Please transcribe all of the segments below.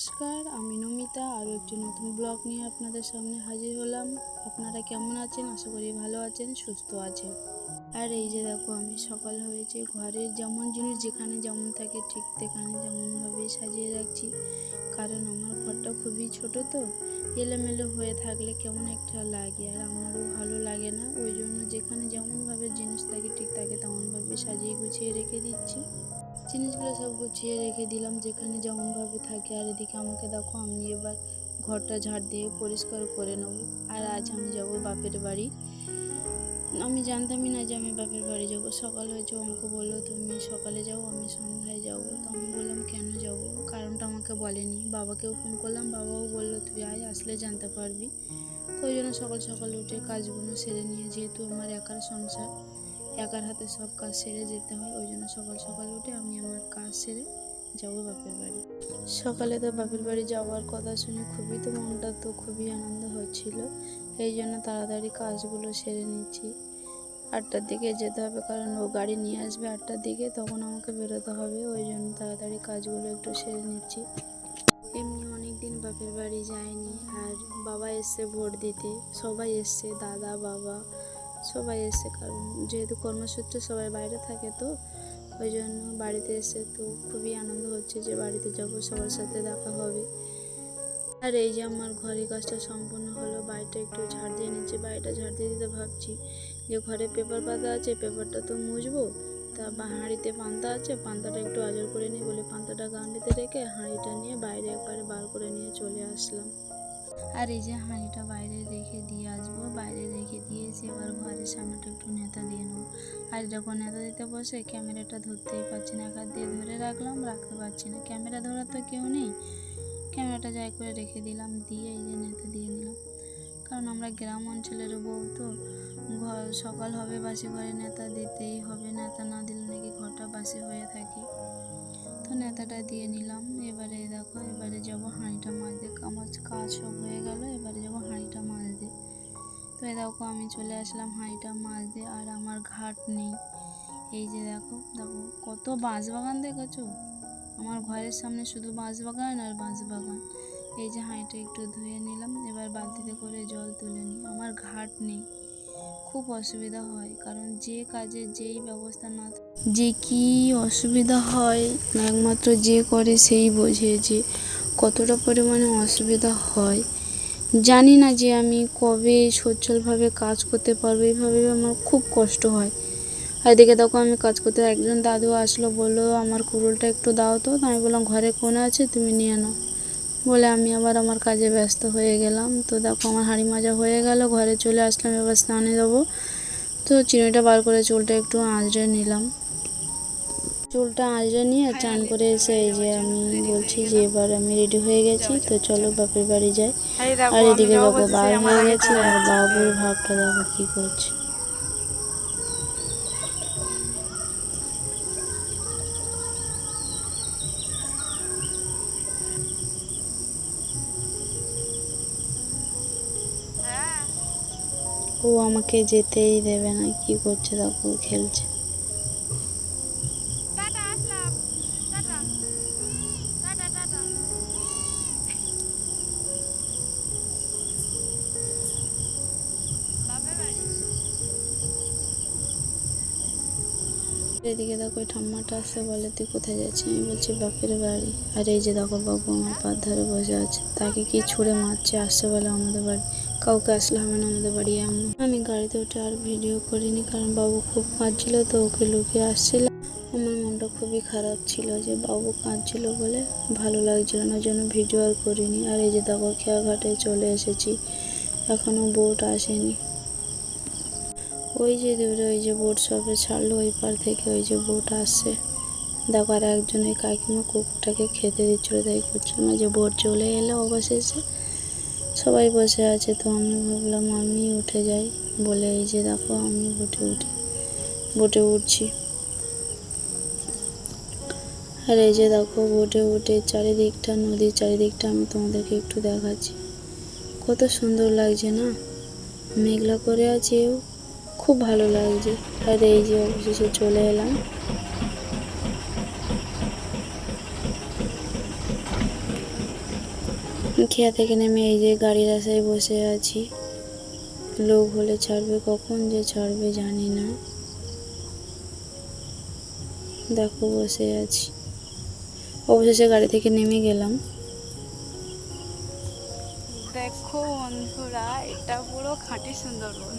নমস্কার, আমি নমিতা। আরও একটি নতুন ব্লগ নিয়ে আপনাদের সামনে হাজির হলাম। আপনারা কেমন আছেন? আশা করি ভালো আছেন, সুস্থ আছেন। আর এই যে দেখো, আমি সকাল হয়েছে। ঘরের যেমন জিনিস যেখানে যেমন থাকে, ঠিক সেখানে যেমনভাবে সাজিয়ে রাখছি। কারণ আমার ঘরটা খুবই ছোট তো। এলোমেলো হয়ে থাকলে কেমন একটা লাগে, আর আমারও ভালো লাগে না। ওই জন্য যেখানে যেমনভাবে জিনিস থাকে, ঠিক তাকে তেমনভাবে সাজিয়ে গুছিয়ে রেখে দিচ্ছি। জিনিসগুলো সব গুছিয়ে রেখে দিলাম, যেখানে যেমনভাবে থাকে। আর এদিকে আমাকে দেখো, আমি এবার ঘরটা ঝাড় দিয়ে পরিষ্কার করে নেব। আর আজ আমি যাব বাপের বাড়ি। আমি জানতামই না যে আমি বাপের বাড়ি যাব। সকাল হয়েছে আমাকে বলল, তুমি সকালে যাও, আমি সন্ধ্যায় যাব। তো আমি বললাম, কেন যাব? কারণটা আমাকে বলেনি। বাবাকেও ফোন করলাম, বাবাও বলল, তুই আয়, আসলে জানতে পারবি। তো ওই জন্য সকাল সকাল উঠে কাজগুলো সেরে নিয়ে, যেহেতু আমার একার সংসার একার হাতে সব কাজ সেরে যেতে হয়, ওই জন্য সকাল সকাল উঠে আমি আমার কাজ সেরে যাব বাপের বাড়ি। সকালে তো বাপের বাড়ি যাওয়ার কথা শুনে খুবই তো মনটা তো খুবই আনন্দ হচ্ছিল, এই জন্য তাড়াতাড়ি কাজগুলো সেরে নিচ্ছি। আটটার দিকে যেতে হবে, কারণ ও গাড়ি নিয়ে আসবে আটটার দিকে, তখন আমাকে বেরোতে হবে, ওই জন্য তাড়াতাড়ি কাজগুলো একটু সেরে নিচ্ছি। এমনি অনেক দিন বাপের বাড়ি যায়নি, আর বাবা এসছে ভোট দিতে, সবাই এসছে, দাদা, বাবা সবাই এসে কারণ যেহেতু কর্মসূত্রে সবাই বাইরে থাকে তো, ওই জন্য বাড়িতে এসে তো খুবই আনন্দ হচ্ছে যে বাড়িতে যাব, সবার সাথে দেখা হবে। আর এই যে আমার ঘরের কাজটা সম্পূর্ণ হলো, বাড়িটা একটু ঝাড় দিয়ে নিচ্ছে, বাড়িটা ঝাড় দিয়ে দিতে ভাবছি যে ঘরে পেপার পাতা আছে, পেপারটা তো মুছবো, তা বা হাঁড়িতে পান্তা আছে, পান্তাটা একটু আজর করে নিই বলে পান্তাটা গামলিতে রেখে হাঁড়িটা নিয়ে বাইরে একবারে বার করে নিয়ে চলে আসলাম। আর এই যে হাঁড়িটা বাইরে রেখে দিয়ে আসব, বাইরে রেখে দিয়ে এসে এবার ঘরের সামনেটা একটু নেতা দিয়ে নেব। আর যখন নেতা দিতে বসে ক্যামেরাটা ধরতেই পারছি না এক দিয়ে ধরে রাখলাম, রাখতে পারছি না। ক্যামেরা ধরার তো কেউ নেই। ক্যামেরাটা যাই করে রেখে দিলাম, দিয়ে এই যে নেতা দিয়ে নিলাম। কারণ আমরা গ্রাম অঞ্চলের বউ তো, ঘর সকাল হবে, বাসি ঘরে নেতা দিতেই হবে। নেতা না দিলে নাকি ঘরটা বাসি হয়ে থাকে। তো নেতাটা দিয়ে নিলাম। এবারে দেখো, এবারে যাব হাঁড়িটা মাছ দিয়ে আমার কাজ সব হয়ে গেল, এবারে যাব হাঁড়িটা মাছ দিয়ে তো এই দেখো, আমি চলে আসলাম হাঁড়িটা মাছ দিয়ে আর আমার ঘাট নেই। এই যে দেখো দেখো, কত বাঁশ বাগান দেখেছ? আমার ঘরের সামনে শুধু বাঁশ বাগান আর বাঁশ বাগান এই যে হাঁড়িটা একটু ধুয়ে নিলাম, এবার বালতিতে করে জল তুলে নিই। আমার ঘাট নেই। খুব অসুবিধা হয়, কারণ যে কাজে যেই ব্যবস্থা না যে কি অসুবিধা হয়, একমাত্র যে করে সেই বোঝে যে কতটা পরিমাণে অসুবিধা হয়। জানি না যে আমি কবে সচ্ছলভাবে কাজ করতে পারব, এইভাবে আমার খুব কষ্ট হয়। আর এদিকে দেখো আমি কাজ করতে, একজন দাদু আসলো, বলল, আমার কুড়ুলটা একটু দাও তো। তো আমি বললাম, ঘরে কোন আছে? তুমি নিয়ে নাও। বলে আমি আবার আমার কাজে ব্যস্ত হয়ে গেলাম। তো দেখো আমার হাঁড়ি মাজা হয়ে গেল, ঘরে চলে আসলাম, এবার স্নানে যাব। তো চিনিটা বার করে চুলটা একটু আঁচড়ে নিলাম। চুলটা আঁচড়ে নিয়ে চান করে এসে এই যে আমি বলছি যে এবার আমি রেডি হয়ে গেছি, তো চলো বাপের বাড়ি যাই। আর এদিকে দেখো বার হয়ে গেছি, আর বাবুর ভাবটা দেখো কী করছে। ও আমাকে যেতেই দেবে না। কি করছে দেখো খেলছে। এদিকে দেখো ওই ঠাম্মাটা আসছে বলে তুই কোথায় যাচ্ছিস? আমি বলছি বাপের বাড়ি। আর এই যে দেখো বাবু আমার পার ধারে বসে আছে। তাকে কি ছুঁড়ে মারছে আসছে বলে আমাদের বাড়ি। কাউকে আসলে হবে না আমাদের বাড়ি এমন। আমি গাড়িতে উঠে আর ভিডিও করিনি, কারণ বাবু খুব কাঁদছিল তো ওকে লুকিয়ে আসছিলাম। আমার মনটা খুবই খারাপ ছিল যে বাবু কাঁদছিল বলে ভালো লাগছিল না জন্য ভিডিও আর করিনি। আর এই যে দেখো খেয়াঘাটে চলে এসেছি এখনও বোট আসেনি। ওই যে দূরে, ওই যে বোট সবে ছাড়লো, ওই পার থেকে ওই যে বোট আসছে। দেখো, আর একজন ওই কাকিমা কুকুরটাকে খেতে দিচ্ছিল, তাই করছিল না যে বোট চলে এলো অবশেষে। সবাই বসে আছে, তো আমি ভাবলাম আমি উঠে যাই। বলে এই যে দেখো, আমি বোটে উঠে বোটে উঠছি। আর এই যে দেখো বোটে উঠে চারিদিকটা, নদীর চারিদিকটা আমি তোমাদেরকে একটু দেখাচ্ছি। কত সুন্দর লাগছে না? মেঘলা করে আছেও খুব ভালো লাগছে। আর এই যে অবশেষে চলে এলাম। খেয়া থেকে নেমে এই যে গাড়ির আশায় বসে আছি। লোক হলে ছাড়বে কখন যে ছাড়বে জানি না। দেখো বসে আছি। অবশেষে গাড়ি থেকে নেমে গেলাম। দেখো বন্ধুরা, এটা পুরো খাঁটি সুন্দরবন,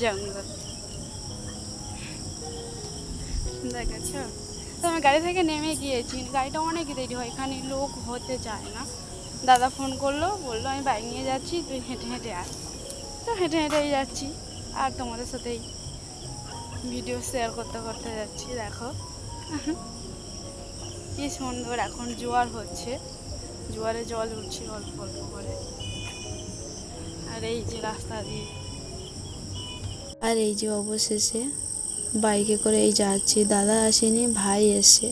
জঙ্গল। দেখেছ? তো আমি গাড়ি থেকে নেমে গিয়েছি। গাড়িটা অনেক দেরি হয়, এখানে লোক হতে চায় না। দাদা ফোন করল, বলল, আমি বাইক নিয়ে যাচ্ছি, তুই হেঁটে হেঁটে আয়। তো হেঁটে হেঁটেই যাচ্ছি, আর তোমাদের সাথেই ভিডিও শেয়ার করতে করতে যাচ্ছি, দেখো। কি সুন্দর, এখন জোয়ার হচ্ছে। জোয়ারে জল উঠছে অল্প অল্প করে। আর এই যে রাস্তা দিয়ে। আর এই যে অবশেষে বাইকে করে এই যাচ্ছি, দাদা আসেনি, ভাই এসে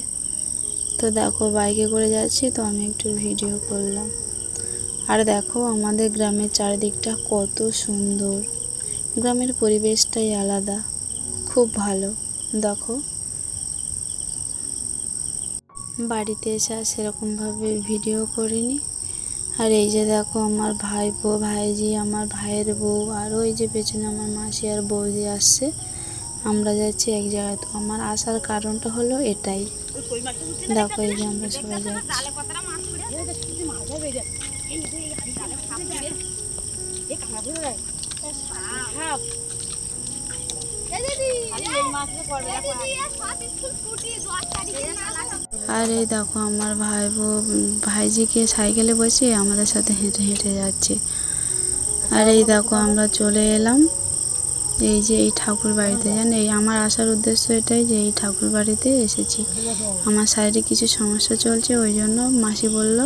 তো দেখো, বাইকে করে যাচ্ছি তো আমি একটু ভিডিও করলাম। আর দেখো, আমাদের গ্রামের চারিদিকটা কত সুন্দর। গ্রামের পরিবেশটাই আলাদা, খুব ভালো। দেখো। বাড়িতে এসে আর সেরকমভাবে ভিডিও করিনি। আর এই যে দেখো, আমার ভাই বউ ভাইজি, আমার ভাইয়ের বউ, আর ওই যে পেছনে আমার মাসি আর বৌদি আসছে। আমরা যাচ্ছি এক জায়গায়। তো আমার আসার কারণটা হলো এটাই। দেখো এই যে আমরা সবাই আর এই দেখো আমার ভাই উম, ভাইজিকে সাইকেলে বসে আমাদের সাথে হেঁটে হেঁটে যাচ্ছে। আর এই দেখো আমরা চলে এলাম। এই যে এই ঠাকুর বাড়িতে জান এই আমার আসার উদ্দেশ্য এটাই যে এই ঠাকুর বাড়িতে এসেছি। আমার সাইডে কিছু সমস্যা চলছে, ওই জন্য মাসি বলল,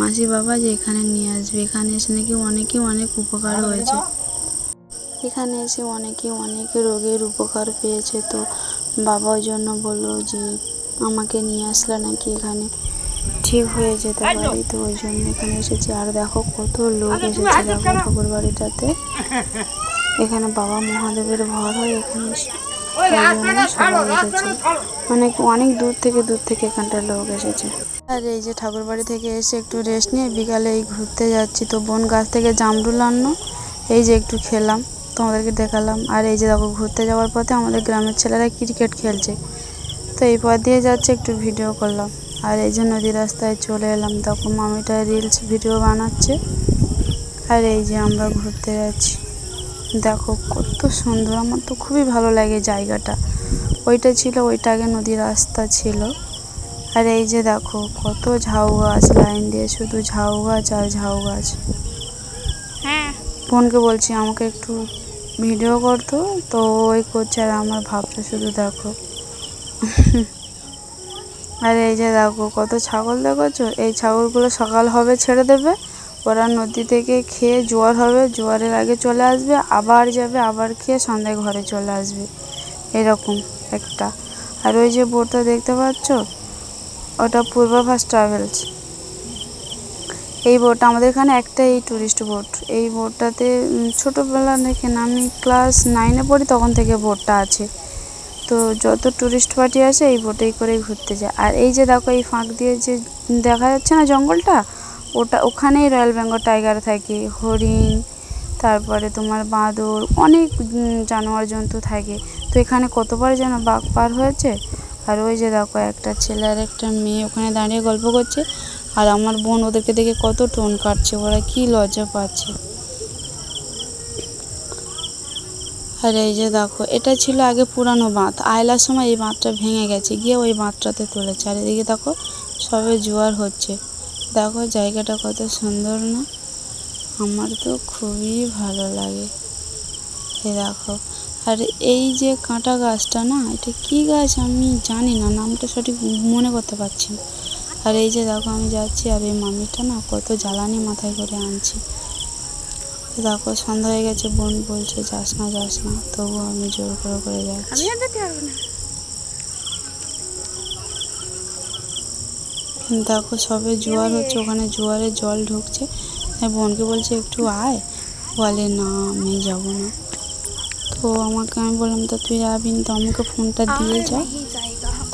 মাসি বাবা যে এখানে নিয়ে আসবে, এখানে এসে নাকি অনেকই অনেক উপকার হয়েছে। এখানে এসে অনেকে অনেক রোগের উপকার পেয়েছে তো বাবা ওই জন্য বলল যে, আমাকে নিয়ে আসলে নাকি এখানে ঠিক হয়ে যেতে পারি। তো ওই জন্য এখানে এসেছি। আর দেখো কত লোক এসেছে, দেখো ঠাকুর বাড়িটাতে। এখানে বাবা মহাদেবের ভর হয় এখানে অনেক অনেক দূর থেকে দূর থেকে এখানটা লোক এসেছে। আর এই যে ঠাকুর বাড়ি থেকে এসে একটু রেস্ট নিয়ে বিকালে এই ঘুরতে যাচ্ছি। তো বোন গাছ থেকে জামরুল আনলো এই যে একটু খেলাম তোমাদেরকে দেখালাম। আর এই যে দেখো ঘুরতে যাওয়ার পথে আমাদের গ্রামের ছেলেরা ক্রিকেট খেলছে। তো এই পথ দিয়ে যাচ্ছে একটু ভিডিও করলাম। আর এই যে নদী রাস্তায় চলে এলাম। তখন মামিটা রিলস ভিডিও বানাচ্ছে। আর এই যে আমরা ঘুরতে যাচ্ছি। দেখো কত সুন্দর। আমার তো খুবই ভালো লাগে জায়গাটা। ওইটা ছিল ওইটা আগে নদী রাস্তা ছিল। আর এই যে দেখো কত ঝাউ গাছ লাইন দিয়ে শুধু ঝাউ গাছ আর ঝাউ গাছ। হ্যাঁ। বোনকে বলছি আমাকে একটু ভিডিও করতো তো ওই করছে আর আমার ভাবটা শুধু দেখো। আর এই যে দেখো কত ছাগল দেখেছ? এই ছাগলগুলো সকাল হবে ছেড়ে দেবে? ওরা নদী থেকে খেয়ে জোয়ার হবে, জোয়ারের আগে চলে আসবে, আবার যাবে, আবার খেয়ে সন্ধ্যায় ঘরে চলে আসবে। এরকম একটা। আর ওই যে বোটটা দেখতে পাচ্ছ, ওটা পূর্বাভাস ট্রাভেলস। এই বোটটা আমাদের এখানে একটাই টুরিস্ট বোট। এই বোটটাতে ছোটোবেলা থেকে আমি ক্লাস নাইনে পড়ি, তখন থেকে বোটটা আছে। তো যত টুরিস্ট পার্টি আসে, এই বোটেই করেই ঘুরতে যায়। আর এই যে দেখো, এই ফাঁক দিয়ে যে দেখা যাচ্ছে না জঙ্গলটা ওটা ওখানেই রয়্যাল বেঙ্গল টাইগার থাকে, হরিণ, তারপরে তোমার বাঁদর, অনেক জানোয়ার জন্তু থাকে। তো এখানে কতবার যেন বাঘ পার হয়েছে? আর ওই যে দেখো, একটা ছেলে আর একটা মেয়ে ওখানে দাঁড়িয়ে গল্প করছে। আর আমার বোন ওদেরকে দেখে কত টোন কাটছে, ওরা কি লজ্জা পাচ্ছে। আর এই যে দেখো, এটা ছিল আগে পুরানো বাঁধ। আয়লার সময় এই বাঁধটা ভেঙে গেছে, গিয়ে ওই বাঁধটাতে তুলেছে। আর এদিকে দেখো, সবে জোয়ার হচ্ছে। দেখো জায়গাটা কত সুন্দর না? আমার তো খুবই ভালো লাগে। এ দেখো, আর এই যে কাঁটা গাছটা না, এটা কি গাছ আমি জানি না, নামটা সঠিক মনে করতে পারছি না। আর এই যে দেখো আমি যাচ্ছি আর এই মামিটা না কত জ্বালানি মাথায় করে আনছি। দেখো, সন্ধ্যা হয়ে গেছে, বোন বলছে, যাস না যাস না। তবুও আমি জোর করে করে যাচ্ছি। দেখো সবে জোয়ার হচ্ছে ওখানে জোয়ারে জল ঢুকছে। তাই বোনকে বলছে একটু আয়। বলে না আমি যাব না। তো আমাকে আমি বললাম তো তুই যাবি তো আমাকে ফোনটা দিয়ে যা।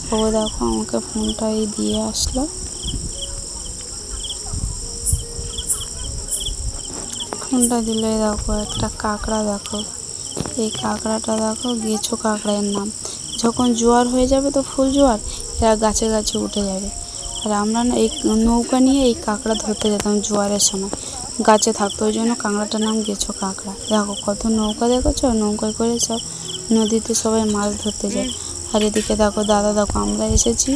তো দেখো আমাকে ফোনটা এই দিয়ে আসলো। কোনটা দিলে দেখো একটা কাঁকড়া দেখো। এই কাঁকড়াটা দেখো গেছো কাঁকড়ার নাম। যখন জোয়ার হয়ে যাবে তো ফুল জোয়ার এরা গাছে গাছে উঠে যাবে। আর আমরা না এই নৌকা নিয়ে এই কাঁকড়া ধরতে যেতাম জোয়ারের সময়। গাছে থাকতো, ওই জন্য কাঁকড়াটার নাম গেছো কাঁকড়া। দেখো কত নৌকা দেখেছ? নৌকায় করে সব নদীতে সবাই মাছ ধরতে যায়। আর এদিকে দেখো, দাদা দেখো, আমরা এসেছি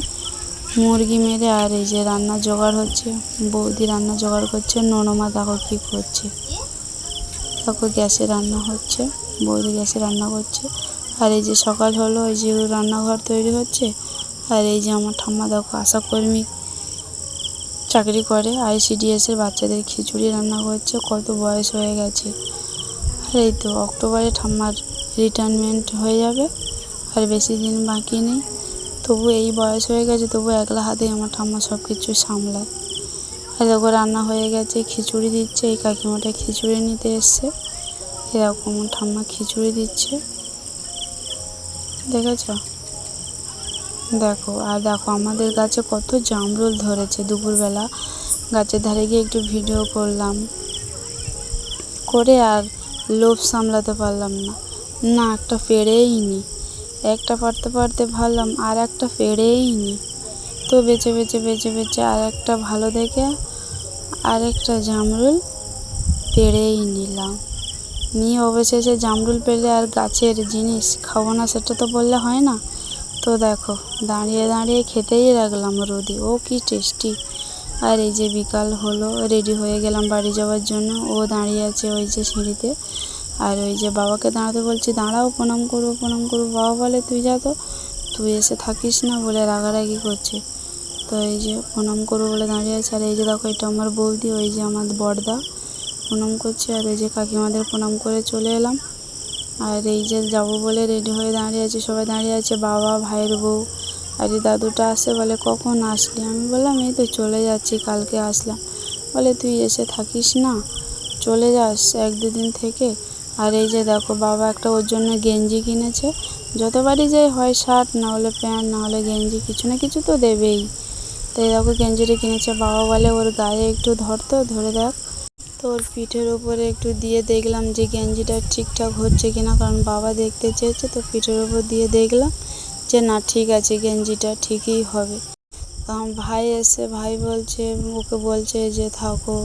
মুরগি মেরে, আর এই যে রান্না জোগাড় হচ্ছে, বৌদি রান্না জোগাড় করছে, ননমা দেখো কী করছে। দেখো গ্যাসে রান্না হচ্ছে, বৌদি গ্যাসে রান্না করছে। আর এই যে সকাল হলো, ওই যে রান্নাঘর তৈরি হচ্ছে। আর এই যে আমার ঠাম্মা দেখো, আশাকর্মী চাকরি করে। আইসিডিএসের বাচ্চাদের খিচুড়ি রান্না করছে, কত বয়স হয়ে গেছে। আর এই তো অক্টোবরে ঠাম্মার রিটায়ারমেন্ট হয়ে যাবে, আর বেশি দিন বাকি নেই। তবু এই বয়স হয়ে গেছে, তবু একলা হাতেই আমার ঠাম্মা সব কিছু সামলায়। আর দেখো রান্না হয়ে গেছে, খিচুড়ি দিচ্ছে, এই কাকিমাটা খিচুড়ি নিতে এসছে। এরকম ঠাম্মা খিচুড়ি দিচ্ছে। দেখেছ? দেখো, আর দেখো, আমাদের গাছে কত জামরুল ধরেছে। দুপুরবেলা গাছের ধারে গিয়ে একটু ভিডিও করলাম। করে আর লোভ সামলাতে পারলাম না। না, একটা পেড়েই নি। একটা পারতে পারতে ভাবলাম, আর একটা পেড়েই নি। তো বেছে বেছে বেছে বেছে আর একটা ভালো দেখে আর একটা জামরুল পেড়েই নিলাম। নিয়ে অবশেষে জামরুল পেলে আর গাছের জিনিস খাব না, সেটা তো বললে হয় না। তো দেখো, দাঁড়িয়ে দাঁড়িয়ে খেতেই রাখলাম রোদে। ও কি টেস্টি। আর এই যে বিকাল হলো রেডি হয়ে গেলাম বাড়ি যাওয়ার জন্য। ও দাঁড়িয়ে আছে ওই যে সিঁড়িতে। আর ওই যে বাবাকে দাঁড়াতে বলছি, দাঁড়াও, প্রণাম করব প্রণাম করব বাবা বলে, তুই যা তো, তুই এসে থাকিস না? বলে রাগারাগি করছে। তো এই যে প্রণাম করব বলে দাঁড়িয়ে আছে। আর এই যে দেখো, এটা আমার বৌদি, ওই যে আমার বড়দা। প্রণাম করছে। আর এই যে কাকিমাদের প্রণাম করে চলে এলাম। আর এই যে যাব বলে রেডি হয়ে দাঁড়িয়ে আছে, সবাই দাঁড়িয়ে আছে, বাবা, ভাইয়ের বউ, আর এই দাদুটা আসে বলে, কখন আসলি? আমি বললাম, এই তো চলে যাচ্ছি, কালকে আসলাম। বলে, তুই এসে থাকিস না, চলে যাস এক দুদিন থেকে। আর এই যে দেখো, বাবা একটা ওর জন্য গেঞ্জি কিনেছে, যতবারই যাই হয় শার্ট, না হলে প্যান্ট, না হলে গেঞ্জি, কিছু না কিছু তো দেবেই। তো এই দেখো, গেঞ্জিটা কিনেছে, বাবা বলে, ওর গায়ে একটু ধরতো, ধরে দেখ। তো ওর পিঠের ওপরে একটু দিয়ে দেখলাম যে গেঞ্জিটা ঠিকঠাক হচ্ছে কিনা, কারণ বাবা দেখতে চেয়েছে, তো পিঠের ওপর দিয়ে দেখলাম যে না, ঠিক আছে, গেঞ্জিটা ঠিকই হবে। তখন ভাই এসে, ভাই বলছে, ওকে বলছে যে থাকো,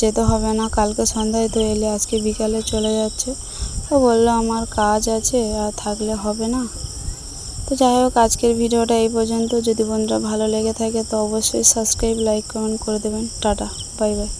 যেতে হবে না, কালকে সন্ধ্যায় তো এলে, আজকে বিকালে চলে যাচ্ছে। ও বলল, আমার কাজ আছে, আর থাকলে হবে না। তো যাই হোক, আজকের ভিডিওটা এই পর্যন্ত। যদি বন্ধুরা ভালো লেগে থাকে, তো অবশ্যই সাবস্ক্রাইব, লাইক, কমেন্ট করে দেবেন। Tata, bye bye.